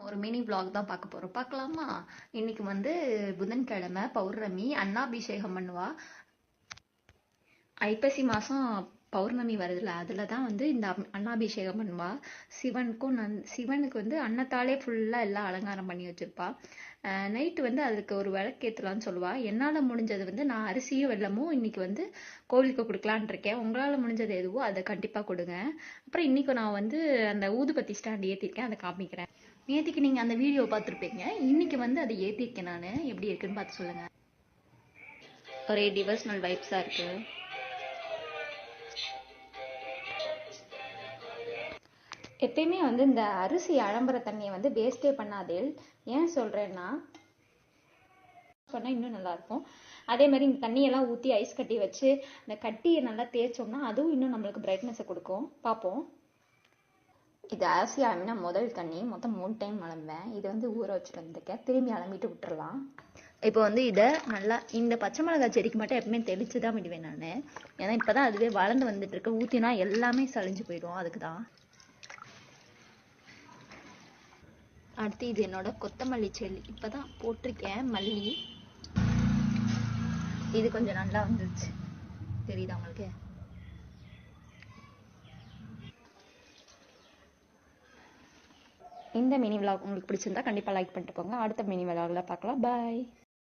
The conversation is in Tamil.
ஒரு மினி vlog தான் பார்க்க போறோம். பார்க்கலாமா? இன்னைக்கு வந்து புதன்கிழமை பௌர்ணமி அன்னாபிஷேகம் பண்ணுவா. ஐப்பசி மாசம் பௌர்ணமி வருதுல அதில் தான் வந்து இந்த அம்- அன்னாபிஷேகம் பண்ணுவா. சிவனுக்கும் நந் சிவனுக்கு வந்து அன்னத்தாலே ஃபுல்லாக எல்லாம் அலங்காரம் பண்ணி வச்சுருப்பாள் நைட்டு வந்து அதுக்கு ஒரு விளக்கேற்றலான்னு சொல்லுவாள் என்னால் முடிஞ்சது வந்து நான் அரிசியும் வெள்ளமும் இன்றைக்கி வந்து கோவிலுக்கு கொடுக்கலான் இருக்கேன். உங்களால் முடிஞ்சது எதுவோ அதை கண்டிப்பாக கொடுங்க. அப்புறம் இன்றைக்கும் நான் வந்து அந்த ஊதுபத்தி ஸ்டாண்ட் ஏற்றிருக்கேன் அதை காமிக்கிறேன். நேற்றுக்கு நீங்கள் அந்த வீடியோ பார்த்துருப்பீங்க. இன்னைக்கு வந்து அதை ஏற்றிருக்கேன் நான். எப்படி இருக்குன்னு பார்த்து சொல்லுங்கள் ஒரே டிவர்ஸ்னல் வைப்ஸாக இருக்குது எப்பயுமே வந்து இந்த அரிசி அலம்புற தண்ணியை வந்து வேஸ்டே பண்ணாதே. ஏன் சொல்கிறேன்னா சொன்னால் இன்னும் நல்லாயிருக்கும் அதே மாதிரி இந்த தண்ணியெல்லாம் ஊற்றி ஐஸ் கட்டி வச்சு இந்த கட்டியை நல்லா தேய்ச்சோம்னா அதுவும் இன்னும் நம்மளுக்கு பிரைட்னஸை கொடுக்கும். பார்ப்போம். இது அரிசி அலம்பினா முதல் தண்ணி. மொத்தம் மூணு டைம் அலம்பேன் இது வந்து ஊற வச்சுட்டு வந்திருக்கேன் திரும்பி அலம்பிட்டு விட்டுறலாம். இப்போ வந்து இதை நல்லா இந்த பச்சை மிளகாய் செடிக்கு மட்டும் எப்பவுமே தெளிச்சு தான் விடுவேன் நான். ஏன்னா இப்பதான் அதுவே வளர்ந்து வந்துட்டு இருக்கு. ஊற்றினா எல்லாமே சளிஞ்சு போயிடும். அதுக்கு தான் அடுத்து இது என்னோட கொத்தமல்லி செடி இப்பதான் போட்டிருக்கேன் மல்லி. இது கொஞ்சம் நல்லா வந்துருச்சு. தெரியுதா உங்களுக்கு? இந்த மினி vlog உங்களுக்கு பிடிச்சிருந்தா கண்டிப்பா லைக் பண்ணிட்டு போங்க. அடுத்த மினி vlogல பார்க்கலாம். பாய்